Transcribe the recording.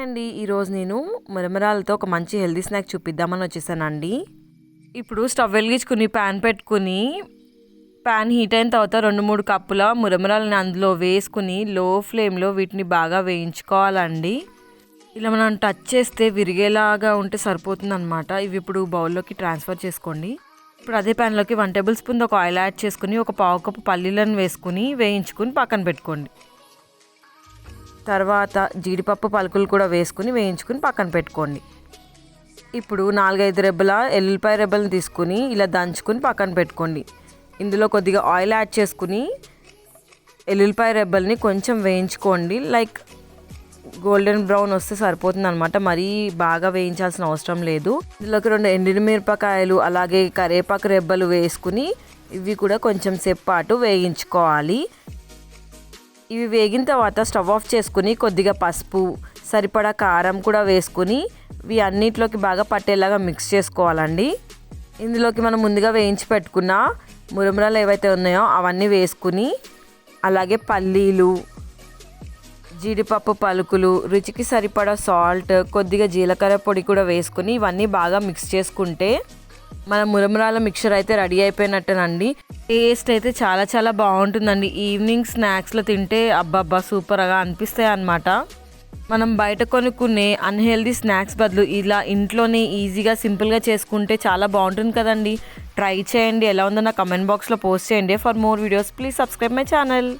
అండి ఈరోజు నేను మురమరాలతో ఒక మంచి హెల్దీ స్నాక్ చూపిద్దామని వచ్చేసానండి. ఇప్పుడు స్టవ్ వెలిగించుకుని ప్యాన్ పెట్టుకుని ప్యాన్ హీట్ అయిన తర్వాత రెండు మూడు కప్పుల మురమరాలని అందులో వేసుకుని లో ఫ్లేమ్లో వీటిని బాగా వేయించుకోవాలండి. ఇలా మనం టచ్ చేస్తే విరిగేలాగా ఉంటే సరిపోతుంది అనమాట ఇవి ఇప్పుడు బౌల్లోకి ట్రాన్స్ఫర్ చేసుకోండి. ఇప్పుడు అదే ప్యాన్లోకి వన్ టేబుల్ స్పూన్ ఒక ఆయిల్ యాడ్ చేసుకుని ఒక పావు కప్పు పల్లీలను వేసుకుని వేయించుకుని పక్కన పెట్టుకోండి. తర్వాత జీడిపప్పు పలుకులు కూడా వేసుకుని వేయించుకుని పక్కన పెట్టుకోండి. ఇప్పుడు నాలుగైదు రెబ్బల ఎల్లిపాయ రెబ్బలను తీసుకుని ఇలా దంచుకుని పక్కన పెట్టుకోండి. ఇందులో కొద్దిగా ఆయిల్ యాడ్ చేసుకుని ఎల్లుల్లిపాయ రెబ్బల్ని కొంచెం వేయించుకోండి. లైక్ గోల్డెన్ బ్రౌన్ వస్తే సరిపోతుంది అనమాట మరీ బాగా వేయించాల్సిన అవసరం లేదు. ఇందులోకి రెండు ఎండిన మిరపకాయలు అలాగే కరివేపాకు రెబ్బలు వేసుకుని ఇవి కూడా కొంచెం సేపు పాటు వేయించుకోవాలి. ఇవి వేగిన తర్వాత స్టవ్ ఆఫ్ చేసుకుని కొద్దిగా పసుపు సరిపడా కారం కూడా వేసుకుని ఇవి అన్నిట్లోకి బాగా పట్టేలాగా మిక్స్ చేసుకోవాలండి. ఇందులోకి మనం ముందుగా వేయించి పెట్టుకున్న మురమురాలు ఏవైతే ఉన్నాయో అవన్నీ వేసుకుని అలాగే పల్లీలు జీడిపప్పు పలుకులు రుచికి సరిపడా సాల్ట్ కొద్దిగా జీలకర్ర పొడి కూడా వేసుకుని ఇవన్నీ బాగా మిక్స్ చేసుకుంటే మన మురమురాల మిక్చర్ అయితే రెడీ అయిపోయినట్టేనండి. టేస్ట్ అయితే చాలా చాలా బాగుంటుందండి. ఈవినింగ్ స్నాక్స్లో తింటే అబ్బబ్బా సూపర్గా అనిపిస్తాయి అన్నమాట. మనం బయట కొనుక్కునే అన్హెల్దీ స్నాక్స్ బదులు ఇలా ఇంట్లోనే ఈజీగా సింపుల్గా చేసుకుంటే చాలా బాగుంటుంది కదండి. ట్రై చేయండి. ఎలా ఉందో నా కమెంట్ బాక్స్లో పోస్ట్ చేయండి. For more videos please subscribe my channel.